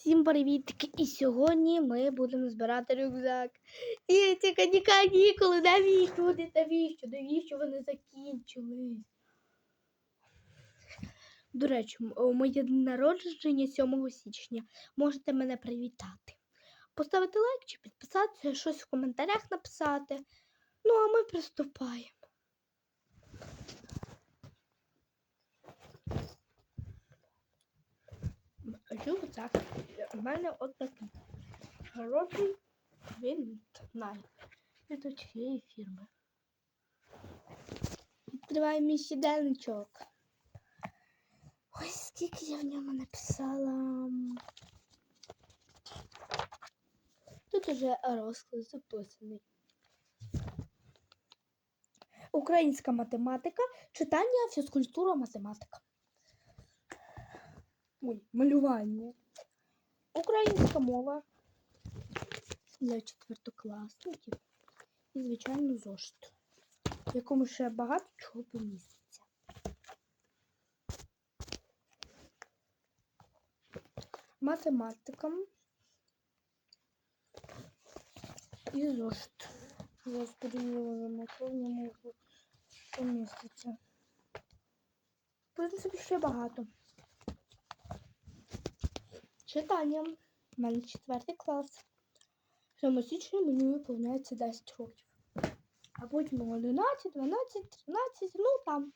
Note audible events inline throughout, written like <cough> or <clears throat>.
Всім привіт! І сьогодні ми будемо збирати рюкзак. І ці кані- канікули, навіщо вони, навіщо, навіщо вони закінчились? До речі, моє народження 7 січня. Можете мене привітати. Поставити лайк чи підписатися, щось в коментарях написати. Ну, а ми приступаємо. Рюкзак. У мене от такий. Хороший він знає. Від цієї фірми. Відкриваємо мій щоденничок. Ось скільки я в ньому написала. Тут уже розклад записаний. Українська математика, читання, фізкультура, математика. Ой, малювання. Українська мова для четвертокласників і, звичайно, зошит, в якому ще багато чого поміститься. Математика і зошит. Що в ньому поміститься. В принципі, ще багато. Читання. У мене четвертий клас. 7 січня мені виповняється 10 років. А потім 11, 12, 13, ну там.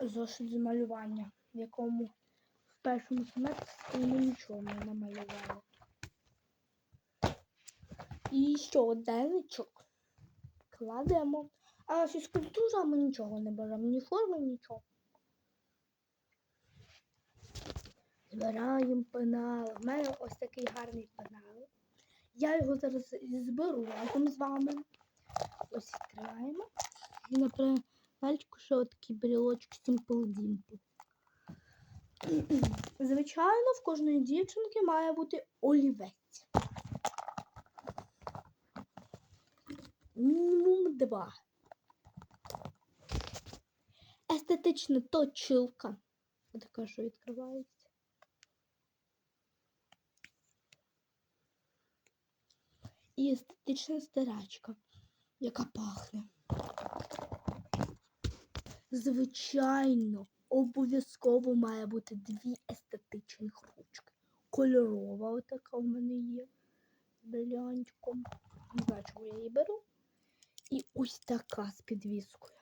Зошит з малювання, в якому в першому семестрі ми нічого не намалювали. І щоденничок кладемо. А фізкультура ми нічого не беремо, ні форми, нічого. Збираємо пенал. У мене ось такий гарний пенал. Я його зараз зберу разом з вами. Ось відкриваємо. І на пенальчику ще отакий брілочок Simple Dimple. <clears throat> Звичайно, в кожної дівчинки має бути олівець. Мінімум два. Естетична точилка. Така, що відкривається. І естетична стирачка, яка пахне. Звичайно, обов'язково має бути дві естетичних ручки. Кольорова отака у мене є з бриллиантиком. Не я її беру. І ось така з підвіскою.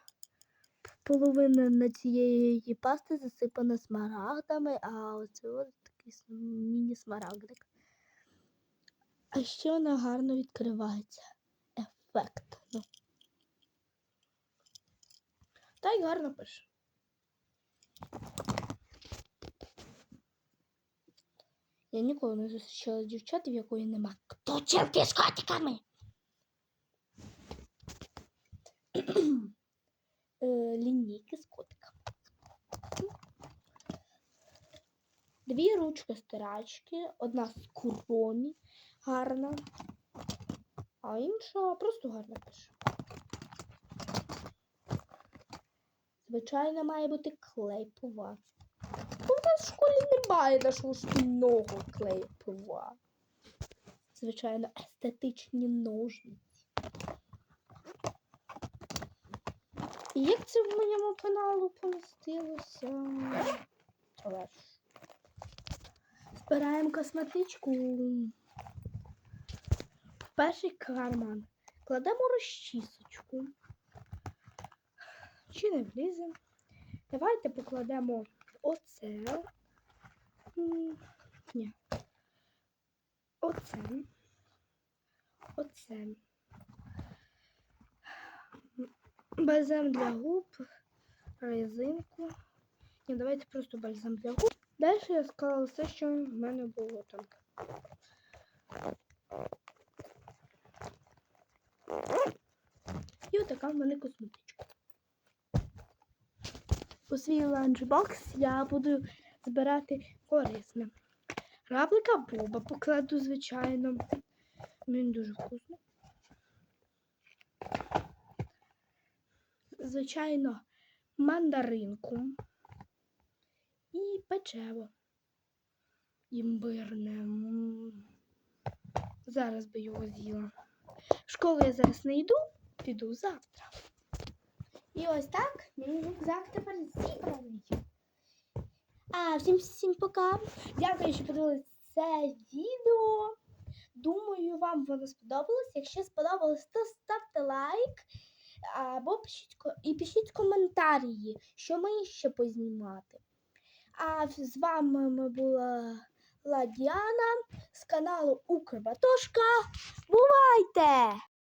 Половина на цієї пасти засипана смарагдами, а оце ось такий міні-смарагдик. А ще вона гарно відкривається. Ефектно. Та й гарно пише. Я ніколи не зустрічала дівчат, в якої нема точилки з котиками. Е, Лінійки з котиками. Дві ручки стирачки, одна з куромі гарна, а інша просто гарно пише. Звичайно, має бути клей пова. У нас в школі немає нашого шкільного клею пова. Звичайно, естетичні ножниці. І як це в моєму каналу помістилося? Збираємо косметичку. Перший карман кладемо розчісочку. Чи не влізе? Давайте покладемо оце. Ні. Оце. Оце. Бальзам для губ, резинку. Ні, давайте просто бальзам для губ. Далі я склала все, що в мене було там. І отака в мене косметичка. У свій ланчбокс я буду збирати корисне. Равлика Боба покладу, звичайно. Він дуже вкусно. Звичайно, мандаринку і печиво. імбирне. Зараз би його з'їла. В школу я зараз не йду, піду завтра. І ось так мій рюкзак тепер зібраний. А, всім всім пока. Дякую, що подивилися це відео. Думаю, вам воно сподобалось. Якщо сподобалось, то ставте лайк або пишіть і пишіть коментарі, що мені ще познімати. А з вами була Ладіана з каналу Укрбатошка. Бувайте!